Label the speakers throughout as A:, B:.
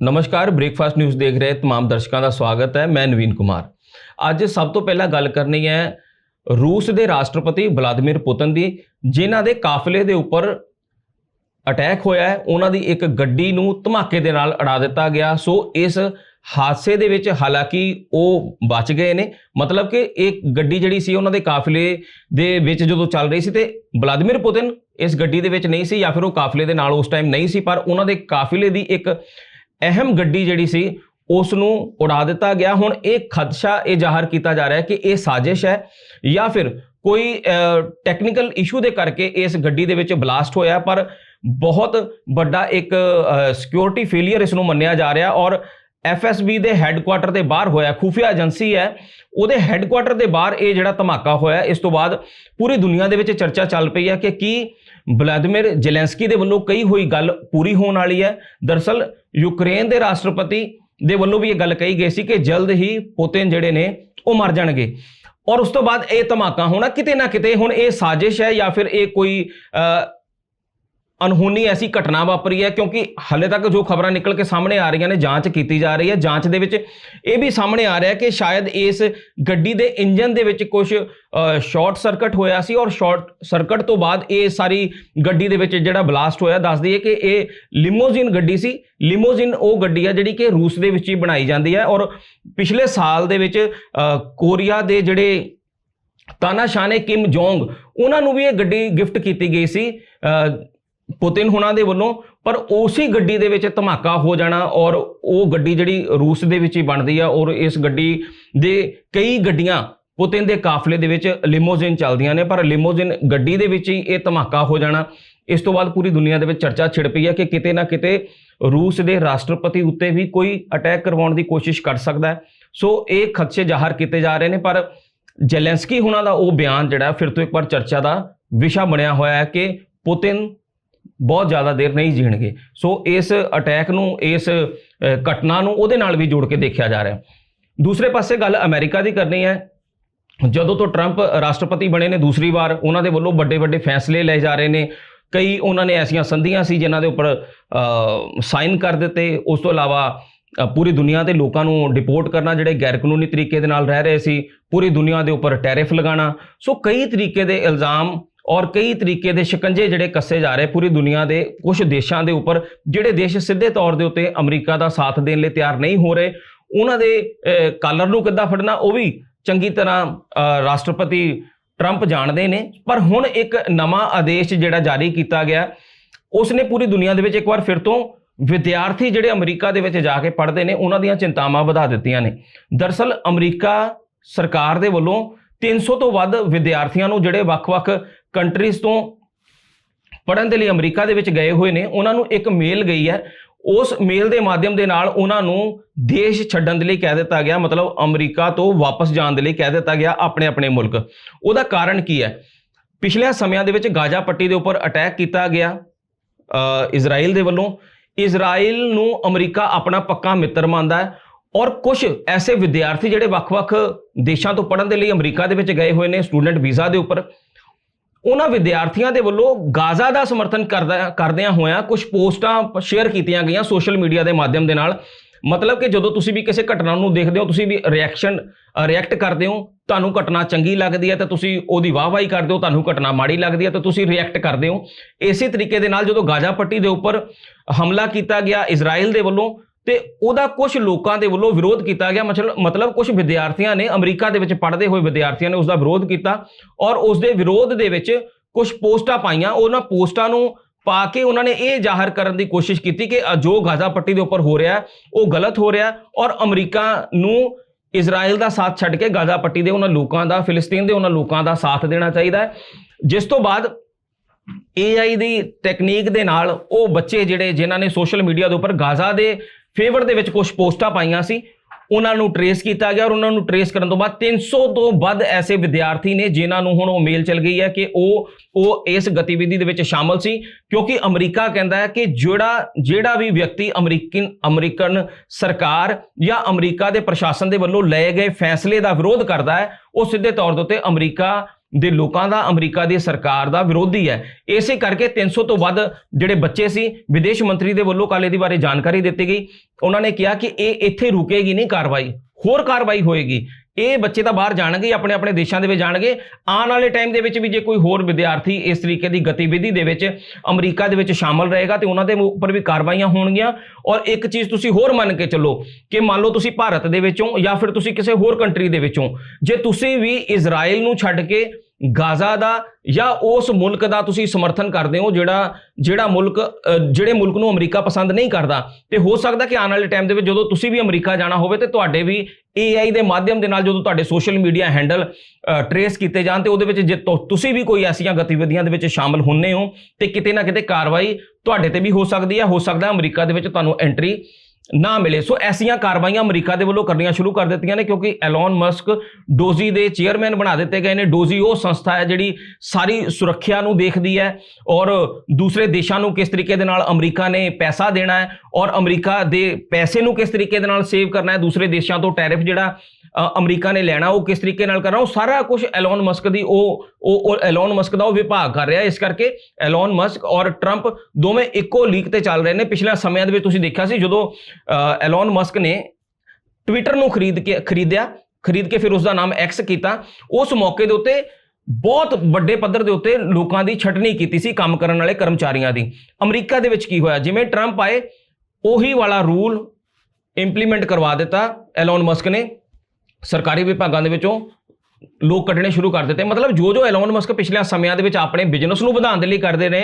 A: ਨਮਸਕਾਰ breakfast news ਦੇਖ ਰਹੇ तमाम ਦਰਸ਼ਕਾਂ ਦਾ ਸਵਾਗਤ ਹੈ ਮੈਂ ਨਵੀਨ ਕੁਮਾਰ ਅੱਜ ਸਭ ਤੋਂ ਪਹਿਲਾਂ ਗੱਲ ਕਰਨੀ ਹੈ ਰੂਸ ਦੇ ਰਾਸ਼ਟਰਪਤੀ ਵਲਾਦੀਮੀਰ ਪੁਤਨ ਦੀ ਜਿਨ੍ਹਾਂ ਦੇ ਕਾਫਲੇ ਦੇ ਉੱਪਰ ਅਟੈਕ ਹੋਇਆ ਹੈ ਉਹਨਾਂ ਦੀ ਇੱਕ ਗੱਡੀ ਨੂੰ ਧਮਾਕੇ ਦੇ ਨਾਲ ਅੜਾ ਦਿੱਤਾ ਗਿਆ ਸੋ ਇਸ ਹਾਦਸੇ ਦੇ ਵਿੱਚ ਹਾਲਾਂਕਿ ਉਹ ਬਚ ਗਏ ਨੇ ਮਤਲਬ ਕਿ ਇੱਕ ਗੱਡੀ ਜਿਹੜੀ ਸੀ ਉਹਨਾਂ ਦੇ ਕਾਫਲੇ ਦੇ ਵਿੱਚ ਜਦੋਂ ਚੱਲ ਰਹੀ ਸੀ ਤੇ ਵਲਾਦੀਮੀਰ ਪੁਤਨ ਇਸ ਗੱਡੀ ਦੇ ਵਿੱਚ ਨਹੀਂ ਸੀ ਜਾਂ ਫਿਰ ਉਹ ਕਾਫਲੇ ਦੇ ਨਾਲ ਉਸ ਟਾਈਮ ਨਹੀਂ ਸੀ ਪਰ ਉਹਨਾਂ ਦੇ ਕਾਫਲੇ ਦੀ ਇੱਕ ਅਹਿਮ ਗੱਡੀ ਜਿਹੜੀ ਸੀ ਉਸ ਨੂੰ ਉਡਾ ਦਿੱਤਾ ਗਿਆ। ਹੁਣ ਇਹ ਖਦਸ਼ਾ ਇਹ ਜ਼ਾਹਰ ਕੀਤਾ ਜਾ ਰਿਹਾ ਹੈ ਕਿ ਇਹ ਸਾਜ਼ਿਸ਼ ਹੈ ਜਾਂ ਫਿਰ ਕੋਈ ਟੈਕਨੀਕਲ ਇਸ਼ੂ ਦੇ ਕਰਕੇ ਇਸ ਗੱਡੀ ਦੇ ਵਿੱਚ ਬਲਾਸਟ ਹੋਇਆ ਪਰ ਬਹੁਤ ਵੱਡਾ ਇੱਕ ਸਿਕਿਉਰਿਟੀ ਫੇਲਿਅਰ ਇਸ ਨੂੰ ਮੰਨਿਆ ਜਾ ਰਿਹਾ ਔਰ ਐਫਐਸਬੀ ਦੇ ਹੈੱਡਕੁਆਟਰ ਦੇ ਬਾਹਰ ਹੋਇਆ ਖੂਫੀਆ ਏਜੰਸੀ ਹੈ, ਉਹਦੇ ਹੈੱਡਕੁਆਟਰ ਦੇ ਬਾਹਰ ਇਹ ਜਿਹੜਾ ਧਮਾਕਾ ਹੋਇਆ ਇਸ ਤੋਂ ਬਾਅਦ ਪੂਰੀ ਦੁਨੀਆ ਦੇ ਵਿੱਚ ਚਰਚਾ ਚੱਲ ਪਈ ਹੈ ਕਿ ਕੀ ਵਲਾਦੀਮੀਰ ਜ਼ੈਲੈਂਸਕੀ ਦੇ ਵੱਲੋਂ ਕਹੀ ਹੋਈ ਗੱਲ ਪੂਰੀ ਹੋਣ ਵਾਲੀ ਹੈ। ਦਰਸਲ ਯੂਕਰੇਨ ਦੇ ਰਾਸ਼ਟਰਪਤੀ ਦੇ ਵੱਲੋਂ ਵੀ ਇਹ ਗੱਲ ਕਹੀ ਗਈ ਸੀ ਕਿ ਜਲਦ ਹੀ ਪੁਤਿਨ ਜਿਹੜੇ ਨੇ ਉਹ ਮਰ ਜਾਣਗੇ। ਔਰ ਉਸ ਤੋਂ ਬਾਅਦ ਇਹ ਧਮਾਕਾ ਹੋਣਾ ਕਿਤੇ ਨਾ ਕਿਤੇ ਹੁਣ ਇਹ ਸਾਜ਼ਿਸ਼ ਹੈ ਜਾਂ ਫਿਰ ਇਹ ਕੋਈ ਅ, ਅਨਹੋਨੀ ਐਸੀ ਘਟਨਾ ਵਾਪਰੀ ਹੈ ਕਿਉਂਕਿ ਹਲੇ ਤੱਕ ਜੋ ਖਬਰਾਂ ਨਿਕਲ ਕੇ ਸਾਹਮਣੇ ਆ ਰਹੀਆਂ ਨੇ, ਜਾਂਚ ਕੀਤੀ ਜਾ ਰਹੀ ਹੈ। ਜਾਂਚ ਦੇ ਵਿੱਚ ਇਹ ਵੀ ਸਾਹਮਣੇ ਆ ਰਿਹਾ ਕਿ ਸ਼ਾਇਦ ਇਸ ਗੱਡੀ ਦੇ ਇੰਜਨ ਦੇ ਵਿੱਚ ਕੁਝ ਸ਼ਾਰਟ ਸਰਕਟ ਹੋਇਆ ਸੀ ਔਰ ਸ਼ਾਰਟ ਸਰਕਟ ਤੋਂ ਬਾਅਦ ਇਹ ਸਾਰੀ ਗੱਡੀ ਦੇ ਵਿੱਚ ਜਿਹੜਾ ਬਲਾਸਟ ਹੋਇਆ, ਦੱਸ ਦਈਏ ਕਿ ਇਹ ਲਿਮੋਜ਼ਿਨ ਗੱਡੀ ਸੀ। ਲਿਮੋਜ਼ਿਨ ਉਹ ਗੱਡੀ ਆ ਜਿਹੜੀ ਕਿ ਰੂਸ ਦੇ ਵਿੱਚ ਹੀ ਬਣਾਈ ਜਾਂਦੀ ਹੈ ਔਰ ਪਿਛਲੇ ਸਾਲ ਦੇ ਵਿੱਚ ਕੋਰੀਆ ਦੇ ਜਿਹੜੇ ਤਾਨਾਸ਼ਾਹ ਨੇ ਕਿਮ ਜੋਂਗ, ਉਹਨਾਂ ਨੂੰ ਵੀ ਇਹ ਗੱਡੀ ਗਿਫਟ ਕੀਤੀ ਗਈ ਸੀ। ਪੁਤਿਨ ਹੁਣਾਂ ਦੇ ਵੱਲੋਂ, ਪਰ ਉਸੇ ਗੱਡੀ ਦੇ ਵਿੱਚ ਧਮਾਕਾ ਹੋ ਜਾਣਾ ਔਰ ਉਹ ਗੱਡੀ ਜਿਹੜੀ ਰੂਸ ਦੇ ਵਿੱਚ ਹੀ ਬਣਦੀ ਆ ਔਰ ਇਸ ਗੱਡੀ ਦੇ ਕਈ ਗੱਡੀਆਂ ਪੁਤਿਨ ਦੇ ਕਾਫਲੇ ਦੇ ਵਿੱਚ ਲਿਮੋਜ਼ਿਨ ਚੱਲਦੀਆਂ ਨੇ, ਪਰ ਲਿਮੋਜ਼ਿਨ ਗੱਡੀ ਦੇ ਵਿੱਚ ਹੀ ਇਹ ਧਮਾਕਾ ਹੋ ਜਾਣਾ। ਇਸ ਤੋਂ ਬਾਅਦ ਪੂਰੀ ਦੁਨੀਆ ਦੇ ਵਿੱਚ ਚਰਚਾ ਛਿੜ ਪਈ ਹੈ ਕਿ ਕਿਤੇ ਨਾ ਕਿਤੇ ਰੂਸ ਦੇ ਰਾਸ਼ਟਰਪਤੀ ਉੱਤੇ ਵੀ ਕੋਈ ਅਟੈਕ ਕਰਵਾਉਣ ਦੀ ਕੋਸ਼ਿਸ਼ ਕਰ ਸਕਦਾ ਹੈ। ਸੋ ਇਹ ਖਦਸ਼ੇ ਜ਼ਾਹਰ ਕੀਤੇ ਜਾ ਰਹੇ ਨੇ, ਪਰ ਜ਼ੈਲੈਂਸਕੀ ਹੁਣਾਂ ਦਾ ਉਹ ਬਿਆਨ ਜਿਹੜਾ ਫਿਰ ਤੋਂ ਇੱਕ ਵਾਰ ਚਰਚਾ ਦਾ ਵਿਸ਼ਾ ਬਣਿਆ ਹੋਇਆ ਹੈ ਕਿ ਪੁਤਿਨ ਬਹੁਤ ਜ਼ਿਆਦਾ ਦੇਰ ਨਹੀਂ ਜੀਣਗੇ। ਸੋ ਇਸ ਅਟੈਕ ਨੂੰ, ਇਸ ਘਟਨਾ ਨੂੰ ਉਹਦੇ ਨਾਲ ਵੀ ਜੋੜ ਕੇ ਦੇਖਿਆ ਜਾ ਰਿਹਾ। ਦੂਸਰੇ ਪਾਸੇ ਗੱਲ ਅਮਰੀਕਾ ਦੀ ਕਰਨੀ ਹੈ। ਜਦੋਂ ਤੋਂ ਟਰੰਪ ਰਾਸ਼ਟਰਪਤੀ ਬਣੇ ਨੇ ਦੂਸਰੀ ਵਾਰ, ਉਹਨਾਂ ਦੇ ਵੱਲੋਂ ਵੱਡੇ ਵੱਡੇ ਫੈਸਲੇ ਲਏ ਜਾ ਰਹੇ ਨੇ। ਕਈ ਉਹਨਾਂ ਨੇ ਐਸੀਆਂ ਸੰਧੀਆਂ ਸੀ ਜਿਨ੍ਹਾਂ ਦੇ ਉੱਪਰ ਸਾਈਨ ਕਰ ਦਿੱਤੇ। ਉਸ ਤੋਂ ਇਲਾਵਾ ਪੂਰੀ ਦੁਨੀਆ ਦੇ ਲੋਕਾਂ ਨੂੰ ਡਿਪੋਰਟ ਕਰਨਾ, ਜਿਹੜੇ ਗੈਰ ਕਾਨੂੰਨੀ ਤਰੀਕੇ ਦੇ ਨਾਲ ਰਹਿ ਰਹੇ ਸੀ, ਪੂਰੀ ਦੁਨੀਆ ਦੇ ਉੱਪਰ ਟੈਰਿਫ ਲਗਾਉਣਾ। ਸੋ ਕਈ ਤਰੀਕੇ ਦੇ ਇਲਜ਼ਾਮ ਔਰ ਕਈ ਤਰੀਕੇ ਦੇ ਸ਼ਿਕੰਜੇ ਜਿਹੜੇ ਕੱਸੇ ਜਾ ਰਹੇ ਪੂਰੀ ਦੁਨੀਆ ਦੇ ਕੁਝ ਦੇਸ਼ਾਂ ਦੇ ਉੱਪਰ, ਜਿਹੜੇ ਦੇਸ਼ ਸਿੱਧੇ ਤੌਰ ਦੇ ਉੱਤੇ ਅਮਰੀਕਾ ਦਾ ਸਾਥ ਦੇਣ ਲਈ ਤਿਆਰ ਨਹੀਂ ਹੋ ਰਹੇ, ਉਹਨਾਂ ਦੇ ਕਾਲਰ ਨੂੰ ਕਿੱਦਾਂ ਫੜਨਾ, ਉਹ ਵੀ ਚੰਗੀ ਤਰ੍ਹਾਂ ਰਾਸ਼ਟਰਪਤੀ ਟਰੰਪ ਜਾਣਦੇ ਨੇ। ਪਰ ਹੁਣ ਇੱਕ ਨਵਾਂ ਆਦੇਸ਼ ਜਿਹੜਾ ਜਾਰੀ ਕੀਤਾ ਗਿਆ ਉਸ ਨੇ ਪੂਰੀ ਦੁਨੀਆ ਦੇ ਵਿੱਚ ਇੱਕ ਵਾਰ ਫਿਰ ਤੋਂ ਵਿਦਿਆਰਥੀ ਜਿਹੜੇ ਅਮਰੀਕਾ ਦੇ ਵਿੱਚ ਜਾ ਕੇ ਪੜ੍ਹਦੇ ਨੇ, ਉਹਨਾਂ ਦੀਆਂ ਚਿੰਤਾਵਾਂ ਵਧਾ ਦਿੱਤੀਆਂ ਨੇ। ਦਰਸਲ ਅਮਰੀਕਾ ਸਰਕਾਰ ਦੇ ਵੱਲੋਂ 300 ਤੋਂ ਵੱਧ ਵਿਦਿਆਰਥੀਆਂ ਨੂੰ ਜਿਹੜੇ ਵੱਖ-ਵੱਖ ਕੰਟਰੀਜ਼ ਤੋਂ ਪੜ੍ਹਨ ਦੇ ਲਈ ਅਮਰੀਕਾ ਦੇ ਵਿੱਚ ਗਏ ਹੋਏ ਨੇ, ਉਹਨਾਂ ਨੂੰ ਇੱਕ ਮੇਲ ਗਈ ਹੈ। ਉਸ ਮੇਲ ਦੇ ਮਾਧਿਅਮ ਦੇ ਨਾਲ ਉਹਨਾਂ ਨੂੰ ਦੇਸ਼ ਛੱਡਣ ਦੇ ਲਈ ਕਹਿ ਦਿੱਤਾ ਗਿਆ, ਮਤਲਬ ਅਮਰੀਕਾ ਤੋਂ ਵਾਪਸ ਜਾਣ ਦੇ ਲਈ ਕਹਿ ਦਿੱਤਾ ਗਿਆ ਆਪਣੇ ਆਪਣੇ ਮੁਲਕ। ਉਹਦਾ ਕਾਰਨ ਕੀ ਹੈ? ਪਿਛਲੇ ਸਮਿਆਂ ਦੇ ਵਿੱਚ ਗਾਜ਼ਾ ਪੱਟੀ ਦੇ ਉੱਪਰ ਅਟੈਕ ਕੀਤਾ ਗਿਆ ਇਜ਼ਰਾਈਲ ਦੇ ਵੱਲੋਂ। ਇਜ਼ਰਾਈਲ ਨੂੰ ਅਮਰੀਕਾ ਆਪਣਾ ਪੱਕਾ ਮਿੱਤਰ ਮੰਨਦਾ ਹੈ। ਔਰ ਕੁਝ ਐਸੇ ਵਿਦਿਆਰਥੀ ਜਿਹੜੇ ਵੱਖ-ਵੱਖ ਦੇਸ਼ਾਂ ਤੋਂ ਪੜ੍ਹਨ ਦੇ ਲਈ ਅਮਰੀਕਾ ਦੇ ਵਿੱਚ ਗਏ ਹੋਏ ਨੇ, ਸਟੂਡੈਂਟ ਵੀਜ਼ਾ ਦੇ ਉੱਪਰ। ਉਹਨਾਂ ਵਿਦਿਆਰਥੀਆਂ ਦੇ ਵੱਲੋਂ ਗਾਜ਼ਾ ਦਾ ਸਮਰਥਨ ਕਰਦਾ, ਕਰਦਿਆਂ ਹੋਇਆਂ ਕੁਝ ਪੋਸਟਾਂ ਸ਼ੇਅਰ ਕੀਤੀਆਂ ਗਈਆਂ ਸੋਸ਼ਲ ਮੀਡੀਆ ਦੇ ਮਾਧਿਅਮ ਦੇ ਨਾਲ। ਮਤਲਬ ਕਿ ਜਦੋਂ ਤੁਸੀਂ ਵੀ ਕਿਸੇ ਘਟਨਾ ਨੂੰ ਦੇਖਦੇ ਹੋ, ਤੁਸੀਂ ਵੀ ਰਿਐਕਸ਼ਨ ਰਿਐਕਟ ਕਰਦੇ ਹੋ, ਤੁਹਾਨੂੰ ਘਟਨਾ ਚੰਗੀ ਲੱਗਦੀ ਹੈ ਤਾਂ ਤੁਸੀਂ ਉਹਦੀ ਵਾਹਵਾਹੀ ਕਰਦੇ ਹੋ, ਤੁਹਾਨੂੰ ਘਟਨਾ ਮਾੜੀ ਲੱਗਦੀ ਹੈ ਤਾਂ ਤੁਸੀਂ ਰਿਐਕਟ ਕਰਦੇ ਹੋ। ਇਸੇ ਤਰੀਕੇ ਦੇ ਨਾਲ ਜਦੋਂ ਗਾਜ਼ਾ ਪੱਟੀ ਦੇ ਉੱਪਰ ਹਮਲਾ ਕੀਤਾ ਗਿਆ ਇਜ਼ਰਾਈਲ ਦੇ ਵੱਲੋਂ ਤੇ ਉਹਦਾ ਕੁਝ ਲੋਕਾਂ ਦੇ ਵੱਲੋਂ ਵਿਰੋਧ ਕੀਤਾ ਗਿਆ। ਮਤਲਬ ਮਤਲਬ ਕੁਝ ਵਿਦਿਆਰਥੀਆਂ ਨੇ ਅਮਰੀਕਾ ਦੇ ਵਿੱਚ ਪੜ੍ਹਦੇ ਹੋਏ ਵਿਦਿਆਰਥੀਆਂ ਨੇ ਉਸ ਦਾ ਵਿਰੋਧ ਕੀਤਾ ਔਰ ਉਸ ਦੇ ਵਿਰੋਧ ਦੇ ਵਿੱਚ ਕੁਝ ਪੋਸਟਾਂ ਪਾਈਆਂ। ਉਹਨਾਂ ਪੋਸਟਾਂ ਨੂੰ ਪਾ ਕੇ ਉਹਨਾਂ ਨੇ ਇਹ ਜ਼ਾਹਰ ਕਰਨ ਦੀ ਕੋਸ਼ਿਸ਼ ਕੀਤੀ ਕਿ ਜੋ ਗਾਜ਼ਾ ਪੱਟੀ ਦੇ ਉੱਪਰ ਹੋ ਰਿਹਾ ਉਹ ਗਲਤ ਹੋ ਰਿਹਾ ਔਰ ਅਮਰੀਕਾ ਨੂੰ ਇਜ਼ਰਾਈਲ ਦਾ ਸਾਥ ਛੱਡ ਕੇ ਗਾਜ਼ਾ ਪੱਟੀ ਦੇ ਉਹਨਾਂ ਲੋਕਾਂ ਦਾ, ਫਿਲਿਸਤੀਨ ਦੇ ਉਹਨਾਂ ਲੋਕਾਂ ਦਾ ਸਾਥ ਦੇਣਾ ਚਾਹੀਦਾ ਹੈ। ਜਿਸ ਤੋਂ ਬਾਅਦ AI ਦੀ ਟੈਕਨੀਕ ਦੇ ਨਾਲ ਉਹ ਬੱਚੇ ਜਿਹੜੇ, ਜਿਨ੍ਹਾਂ ਨੇ ਸੋਸ਼ਲ ਮੀਡੀਆ ਦੇ ਉੱਪਰ ਗਾਜ਼ਾ ਦੇ ਫੇਵਰ ਦੇ ਵਿੱਚ ਕੁਝ ਪੋਸਟਾਂ ਪਾਈਆਂ ਸੀ। ਉਹਨਾਂ ਨੂੰ ਟਰੇਸ ਕੀਤਾ ਗਿਆ ਔਰ ਉਹਨਾਂ ਨੂੰ ਟਰੇਸ ਕਰਨ ਤੋਂ ਬਾਅਦ 300 ਤੋਂ ਵੱਧ ਐਸੇ ਵਿਦਿਆਰਥੀ ਨੇ ਜਿਨ੍ਹਾਂ ਨੂੰ ਹੁਣ ਉਹ ਮੇਲ ਚਲ ਗਈ ਹੈ ਕਿ ਉਹ ਉਹ ਇਸ ਗਤੀਵਿਧੀ ਦੇ ਵਿੱਚ ਸ਼ਾਮਲ ਸੀ। ਕਿਉਂਕਿ ਅਮਰੀਕਾ ਕਹਿੰਦਾ ਹੈ ਕਿ ਜਿਹੜਾ ਜਿਹੜਾ ਵੀ ਵਿਅਕਤੀ ਅਮਰੀਕਨ ਅਮਰੀਕਨ ਸਰਕਾਰ ਜਾਂ ਅਮਰੀਕਾ ਦੇ ਪ੍ਰਸ਼ਾਸਨ ਦੇ ਵੱਲੋਂ ਲਏ ਗਏ ਫੈਸਲੇ ਦਾ ਵਿਰੋਧ ਕਰਦਾ ਹੈ, ਉਹ ਸਿੱਧੇ ਤੌਰ ਦੇ ਉੱਤੇ ਅਮਰੀਕਾ ਦੇ ਲੋਕਾਂ ਦਾ, ਅਮਰੀਕਾ ਦੀ ਸਰਕਾਰ ਦਾ ਵਿਰੋਧੀ ਹੈ। ਇਸੇ ਕਰਕੇ 300 ਤੋਂ ਵੱਧ ਜਿਹੜੇ ਬੱਚੇ ਸੀ, ਵਿਦੇਸ਼ ਮੰਤਰੀ ਦੇ ਵੱਲੋਂ ਕੱਲ੍ਹ ਇਹਦੇ ਬਾਰੇ ਜਾਣਕਾਰੀ ਦਿੱਤੀ ਗਈ। ਉਹਨਾਂ ਨੇ ਕਿਹਾ ਕਿ ਇਹ ਇੱਥੇ ਰੁਕੇਗੀ ਨਹੀਂ, ਕਾਰਵਾਈ, ਹੋਰ ਕਾਰਵਾਈ ਹੋਏਗੀ। ਇਹ ਬੱਚੇ ਤਾਂ ਬਾਹਰ ਜਾਣਗੇ ਆਪਣੇ ਆਪਣੇ ਦੇਸ਼ਾਂ ਦੇ ਵਿੱਚ ਜਾਣਗੇ। ਆਉਣ ਵਾਲੇ ਟਾਈਮ ਦੇ ਵਿੱਚ ਵੀ ਜੇ ਕੋਈ ਹੋਰ ਵਿਦਿਆਰਥੀ ਇਸ ਤਰੀਕੇ ਦੀ ਗਤੀਵਿਧੀ ਦੇ ਵਿੱਚ ਅਮਰੀਕਾ ਦੇ ਵਿੱਚ ਸ਼ਾਮਲ ਰਹੇਗਾ ਤੇ ਉਹਨਾਂ ਦੇ ਉੱਪਰ ਵੀ ਕਾਰਵਾਈਆਂ ਹੋਣਗੀਆਂ। ਔਰ ਇੱਕ ਚੀਜ਼ ਤੁਸੀਂ ਹੋਰ ਮੰਨ ਕੇ ਚੱਲੋ ਕਿ ਮੰਨ ਲਓ ਤੁਸੀਂ ਭਾਰਤ ਦੇ ਵਿੱਚੋਂ ਜਾਂ ਫਿਰ ਤੁਸੀਂ ਕਿਸੇ ਹੋਰ ਕੰਟਰੀ ਦੇ ਵਿੱਚੋਂ, ਜੇ ਤੁਸੀਂ ਵੀ ਇਜ਼ਰਾਈਲ ਨੂੰ ਛੱਡ ਕੇ ਗਾਜ਼ਾ ਦਾ ਜਾਂ ਉਸ ਮੁਲਕ ਦਾ ਤੁਸੀਂ ਸਮਰਥਨ ਕਰਦੇ ਹੋ ਜਿਹੜਾ ਜਿਹੜਾ ਮੁਲਕ ਜਿਹੜੇ ਮੁਲਕ ਨੂੰ ਅਮਰੀਕਾ ਪਸੰਦ ਨਹੀਂ ਕਰਦਾ? ਤੇ ਹੋ ਸਕਦਾ ਕਿ ਆਉਣ ਵਾਲੇ ਟਾਈਮ ਦੇ ਵਿੱਚ ਜਦੋਂ ਤੁਸੀਂ ਵੀ ਅਮਰੀਕਾ ਜਾਣਾ ਹੋਵੇ ਤੇ ਤੁਹਾਡੇ ਵੀ AI ਦੇ ਮਾਧਿਅਮ ਦੇ ਨਾਲ ਜਦੋਂ ਤੁਹਾਡੇ ਸੋਸ਼ਲ ਮੀਡੀਆ ਹੈਂਡਲ ਟਰੇਸ ਕੀਤੇ ਜਾਣ ਤੇ ਉਹਦੇ ਵਿੱਚ ਜੇ ਤੁਸੀਂ ਵੀ ਕੋਈ ਐਸੀਆਂ ਗਤੀਵਿਧੀਆਂ ਦੇ ਵਿੱਚ ਸ਼ਾਮਲ ਹੁੰਨੇ ਹੋ ਤੇ ਕਿਤੇ ਨਾ ਕਿਤੇ ਕਾਰਵਾਈ ਤੁਹਾਡੇ ਤੇ ਵੀ ਹੋ ਸਕਦੀ ਹੈ, ਹੋ ਸਕਦਾ ਅਮਰੀਕਾ ਦੇ ਵਿੱਚ ਤੁਹਾਨੂੰ ਐਂਟਰੀ ਨਾ ਮਿਲੇ। ਸੋ ਐਸੀਆਂ ਕਾਰਵਾਈਆਂ ਅਮਰੀਕਾ ਦੇ ਵੱਲੋਂ ਕਰਨੀਆਂ ਸ਼ੁਰੂ ਕਰ ਦਿੱਤੀਆਂ ਨੇ ਕਿਉਂਕਿ ਐਲਨ ਮਸਕ ਡੋਜ਼ੀ ਦੇ ਚੇਅਰਮੈਨ ਬਣਾ ਦਿੱਤੇ ਗਏ ਨੇ। ਡੋਜ਼ੀ ਉਹ ਸੰਸਥਾ ਹੈ ਜਿਹੜੀ ਸਾਰੀ ਸੁਰੱਖਿਆ ਨੂੰ ਦੇਖਦੀ ਹੈ ਔਰ ਦੂਸਰੇ ਦੇਸ਼ਾਂ ਨੂੰ ਕਿਸ ਤਰੀਕੇ ਦੇ ਨਾਲ ਅਮਰੀਕਾ ਨੇ ਪੈਸਾ ਦੇਣਾ ਹੈ ਔਰ ਅਮਰੀਕਾ ਦੇ ਪੈਸੇ ਨੂੰ ਕਿਸ ਤਰੀਕੇ ਦੇ ਨਾਲ ਸੇਵ ਕਰਨਾ ਹੈ। ਦੂਸਰੇ ਦੇਸ਼ਾਂ ਤੋਂ ਟੈਰਿਫ ਜਿਹੜਾ ਅਮਰੀਕਾ ਨੇ ਲੈਣਾ ਉਹ ਕਿਸ ਤਰੀਕੇ ਨਾਲ ਕਰਨਾ ਉਹ ਸਾਰਾ ਕੁਝ ਐਲਨ ਮਸਕ ਦੀ ਉਹ ਉਹ ਉਹ ਐਲਨ ਮਸਕ ਦਾ ਉਹ ਵਿਭਾਗ ਕਰ ਰਿਹਾ ਇਸ ਕਰਕੇ ਐਲਨ ਮਸਕ ਔਰ ਟਰੰਪ ਦੋਵੇਂ ਇੱਕੋ ਲੀਕ ਤੇ ਚੱਲ ਰਹੇ ਨੇ। ਪਿਛਲੇ ਸਮਿਆਂ ਦੇ ਵਿੱਚ ਤੁਸੀਂ ਦੇਖਿਆ ਸੀ ਜਦੋਂ ਅ, ਐਲਨ ਮਸਕ ਨੇ ਟਵਿੱਟਰ ਨੂੰ ਖਰੀਦ ਕੇ ਖਰੀਦਿਆ ਖਰੀਦ ਕੇ ਫਿਰ ਉਸ ਦਾ ਨਾਮ ਐਕਸ ਕੀਤਾ। ਉਸ ਮੌਕੇ ਦੇ ਉੱਤੇ ਬਹੁਤ ਵੱਡੇ ਪੱਧਰ ਦੇ ਉੱਤੇ ਲੋਕਾਂ ਦੀ ਛਟਨੀ ਕੀਤੀ ਸੀ ਕੰਮ ਕਰਨ ਵਾਲੇ ਕਰਮਚਾਰੀਆਂ ਦੀ। ਅਮਰੀਕਾ ਦੇ ਵਿੱਚ ਕੀ ਹੋਇਆ? ਜਿਵੇਂ ਟਰੰਪ ਆਏ ਉਹੀ ਵਾਲਾ ਰੂਲ ਇੰਪਲੀਮੈਂਟ ਕਰਵਾ ਦਿੱਤਾ ਐਲਨ ਮਸਕ ਨੇ। ਸਰਕਾਰੀ ਵਿਭਾਗਾਂ ਦੇ ਵਿੱਚੋਂ ਲੋਕ ਕੱਢਣੇ ਸ਼ੁਰੂ ਕਰ ਦਿੱਤੇ। ਮਤਲਬ ਜੋ ਜੋ ਐਲਨ ਮਸਕ ਪਿਛਲੇ ਸਮਿਆਂ ਦੇ ਵਿੱਚ ਆਪਣੇ ਬਿਜ਼ਨਸ ਨੂੰ ਵਧਾਉਣ ਦੇ ਲਈ ਕਰਦੇ ਨੇ